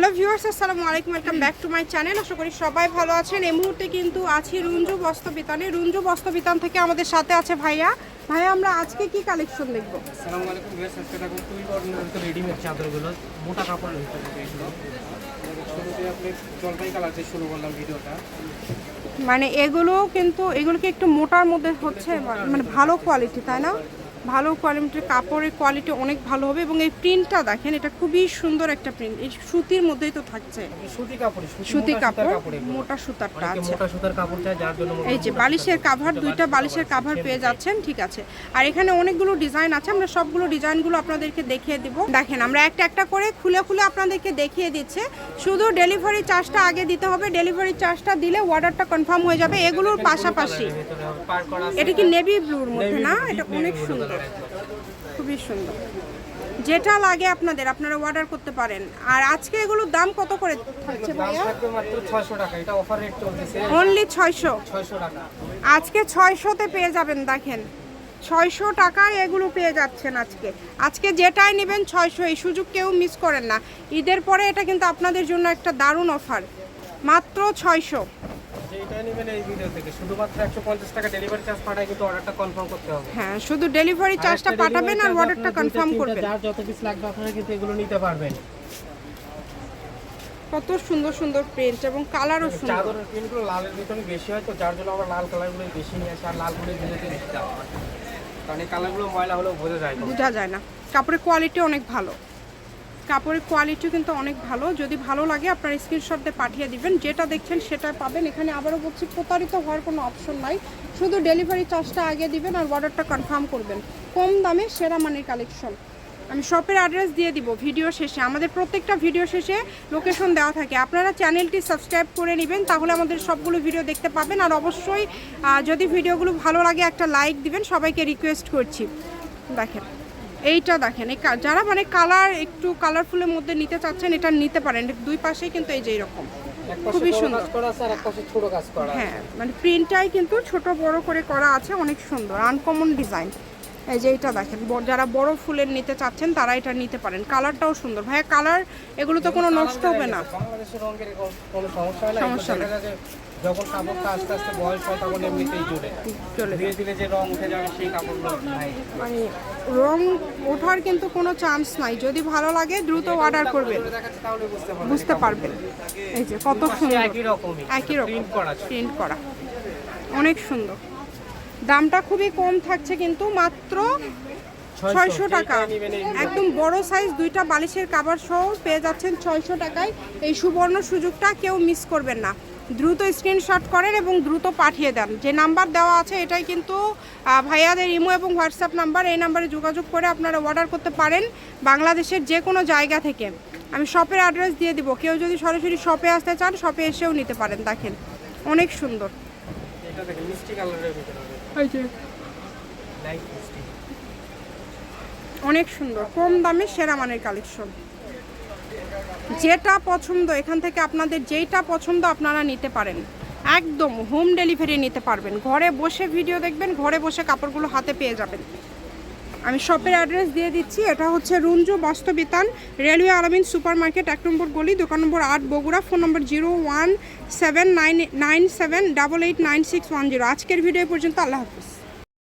Hello viewers আসসালামু আলাইকুম welcome back to my channel আশা করি সবাই ভালো আছেন। এই মুহূর্তে কিন্তু আছি রুঞ্জু বস্ত্রবিতানে। রুঞ্জু বস্ত্রবিতান থেকে আমাদের সাথে আছে ভাইয়া। ভাইয়া আমরা আজকে কি কালেকশন দেখব? আসসালামু আলাইকুম ভিউয়ার্স আজকে দেখো খুবই অর্ডিনারি রেডিমেড চাদরগুলো মোটা কাপড়ের ভিতরে এগুলো। শুরুতে আপনি জলপাই কালার দিয়ে শুরু করলাম ভিডিওটা। মানে এগুলো কিন্তু এগুলো কি একটু মোটার মধ্যে হচ্ছে মানে ভালো কোয়ালিটি তাই না? ভালো কোয়ালিটির কাপড়ের কোয়ালিটি অনেক ভালো হবে এবং এই প্রিন্টটা দেখেন এটা খুবই সুন্দর একটা প্রিন্ট এই সুতির মধ্যেই তো থাকছে। সুতি কাপড় মোটা সুতারটা আছে এই যে বালিশের কাভার দুইটা বালিশের কাভার পেয়ে যাচ্ছেন ঠিক আছে। আর এখানে অনেকগুলো ডিজাইন আছে আমরা সবগুলো ডিজাইনগুলো আপনাদেরকে দেখিয়ে দিব। দেখেন আমরা একটা একটা করে খুলে খুলে আপনাদেরকে দেখিয়ে দিচ্ছে। শুধু ডেলিভারি চার্জটা আগে দিতে হবে ডেলিভারি চার্জটা দিলে অর্ডারটা কনফার্ম হয়ে যাবে এগুলোর পাশাপাশি। এটা কি নেভি ব্লুর মধ্যে না? এটা অনেক সুন্দর। খুবই সুন্দর। যেটা লাগে আপনাদের আপনারা অর্ডার করতে পারেন। আর আজকে এগুলোর দাম কত করে থাকছে ভাইয়া? থাকবে মাত্র 600 টাকা। এটা অফার রেট চলতেছে। অনলি ছয়শো। 600 টাকা। আজকে ছয়শোতে পেয়ে যাবেন দেখেন। ছয়শো টাকায় এগুলো পেয়ে যাচ্ছেন আজকে। আজকে যেটাই নেবেন ছয়শো এই সুযোগ কেউ মিস করেন না। ঈদের পরে এটা কিন্তু আপনাদের জন্য একটা দারুণ অফার মাত্র ছয়শো। যেটা নেবেন এই ভিডিও থেকে। শুধুমাত্র 150 টাকা ডেলিভারি চার্জ পাঠায় কিন্তু অর্ডারটা কনফার্ম করতে হবে। হ্যাঁ শুধু ডেলিভারি চার্জটা পাঠাবেন আর অর্ডারটা কনফার্ম করবেন। যত পিস লাগবে আপনারা কিন্তু এগুলো নিতে পারবেন। কত সুন্দর সুন্দর প্রিন্ট এবং কালারও সুন্দর। চাদরের প্রিন্টগুলো লালের ভিতরে বেশি হয় তো যার জন্য আমরা লাল কালারগুলো বেশি নিয়ে আসি আর লালগুলো বোঝা যায় না বোঝা যায় না। কাপড়ের কোয়ালিটি অনেক ভালো। কাপড়ের কোয়ালিটিও কিন্তু অনেক ভালো। যদি ভালো লাগে, আপনার স্ক্রিনশট দিয়ে পাঠিয়ে দিবেন। যেটা দেখছেন সেটা পাবেন। এখানে আবারও বলছি, প্রতারিত হওয়ার কোনো অপশন নাই। শুধু ডেলিভারি চার্জটা আগে দিবেন আর অর্ডারটা কনফার্ম করবেন। কম দামে সেরা মানের কালেকশন আমি শপের অ্যাড্রেস দিয়ে দিব ভিডিও শেষে। আমাদের প্রত্যেকটা ভিডিও শেষে লোকেশন দেওয়া থাকে। আপনারা চ্যানেলটি সাবস্ক্রাইব করে নেবেন তাহলে আমাদের সবগুলো ভিডিও দেখতে পাবেন। আর অবশ্যই যদি ভিডিওগুলো ভালো লাগে একটা লাইক দিবেন সবাইকে রিকোয়েস্ট করছি। দেখেন এইটা দেখেন এই যারা মানে কালার একটু কালারফুলের মধ্যে নিতে চাচ্ছেন এটা নিতে পারেন। দুই পাশেই কিন্তু এই যে এরকম। খুবই সুন্দর। হ্যাঁ মানে প্রিন্টটাই কিন্তু ছোট বড় করে করা আছে অনেক সুন্দর আনকমন ডিজাইন এই যে এইটা দেখেন যারা বড় ফুলের নিতে চাচ্ছেন তারা এটা নিতে পারেন। কালারটাও সুন্দর। ভাইয়া কালার এগুলো তো কোনো নষ্ট হবে না। সমস্যা না যখন কাপড়টা আস্তে আস্তে বয়স হয় তখন এমনিতেই জুড়ে চলে ধীরে ধীরে যে রং উঠে যাবে সেই কাপড়গুলো নাই। মানে রং ওঠার কিন্তু কোনো চান্স নাই। যদি ভালো লাগে দ্রুত অর্ডার করবেন। বুঝতে পারবেন। এই যে কত সুন্দর। একই রকমই। একই রকম। প্রিন্ট করা। অনেক সুন্দর। দামটা খুবই কম থাকছে কিন্তু মাত্র ছয়শো। টাকা। একদম বড় সাইজ দুইটা বালিশের কাভার সহ পেয়ে যাচ্ছেন ছয়শো টাকায়। এই সুবর্ণ সুযোগটা কেউ মিস করবেন না। দ্রুত স্ক্রিনশট করেন এবং দ্রুত পাঠিয়ে দেন। যে নাম্বার দেওয়া আছে এটাই কিন্তু ভাইয়াদের ইমো এবং হোয়াটসঅ্যাপ নাম্বার এই নাম্বারে যোগাযোগ করে আপনারা অর্ডার করতে পারেন বাংলাদেশের যে কোনো জায়গা থেকে। আমি শপের অ্যাড্রেস দিয়ে দিব। কেউ যদি সরাসরি শপে আসতে চান শপে এসেও নিতে পারেন। দেখেন অনেক সুন্দর। এটা দেখেন মিষ্টি কালারের ভিতরে অনেক সুন্দর, কম দামে সেরা মানের কালেকশন। যেটা পছন্দ, এখান থেকে আপনাদের যেইটা পছন্দ আপনারা নিতে পারেন। একদম হোম ডেলিভারি নিতে পারবেন। ঘরে বসে ভিডিও দেখবেন, ঘরে বসে কাপড়গুলো হাতে পেয়ে যাবেন। আমি শপের অ্যাড্রেস দিয়ে দিচ্ছি। এটা হচ্ছে রুঞ্জু বাস্তবিতান, রেলওয়ে আলামিন সুপার মার্কেট এক নম্বর গলি, দোকান নম্বর আট, Bogura, phone number zero one seven nine nine seven, double eight nine six one zero. আজকের ভিডিও পর্যন্ত আল্লাহ হাফিজ।